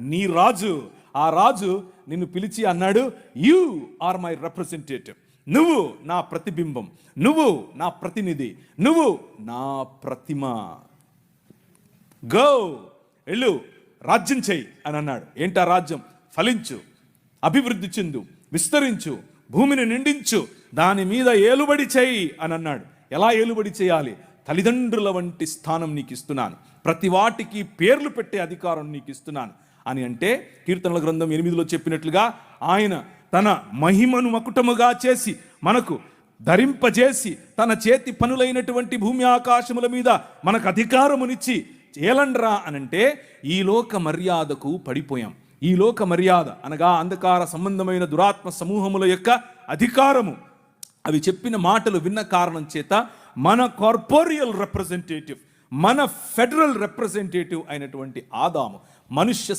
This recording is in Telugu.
నీ రాజు ఆ రాజు నిన్ను పిలిచి అన్నాడు యు ఆర్ మై రిప్రజెంటేటివ్ నువ్వు నా ప్రతిబింబం. నువ్వు నా ప్రతినిధి. నువ్వు నా ప్రతిమ. గో వెళ్ళు. రాజ్యం చేయి. అని అన్నాడు. ఏంటా రాజ్యం? ఫలించు. అభివృద్ధి చెందు. విస్తరించు. భూమిని నిండించు. దాని మీద ఏలుబడి చేయి. అని అన్నాడు. ఎలా ఏలుబడి చేయాలి? తల్లిదండ్రుల వంటి స్థానం నీకు ఇస్తున్నాను ప్రతి వాటికి పేర్లు పెట్టే అధికారం నీకు ఇస్తున్నాను అని అంటే కీర్తనల గ్రంథం ఎనిమిదిలో చెప్పినట్లుగా ఆయన తన మహిమను మకుటముగా చేసి మనకు ధరింపజేసి తన చేతి పనులైనటువంటి భూమి ఆకాశముల మీద మనకు అధికారమునిచ్చి ఏలండ్రా అనంటే ఈ లోక మర్యాదకు పడిపోయాం. ఈ లోక మర్యాద అనగా అంధకార సంబంధమైన దురాత్మ సమూహముల యొక్క అధికారము. అవి చెప్పిన మాటలు విన్న కారణం చేత మన కార్పోరియల్ రిప్రజెంటేటివ్ మన ఫెడరల్ రిప్రజెంటేటివ్ అయినటువంటి ఆదాము మనుష్య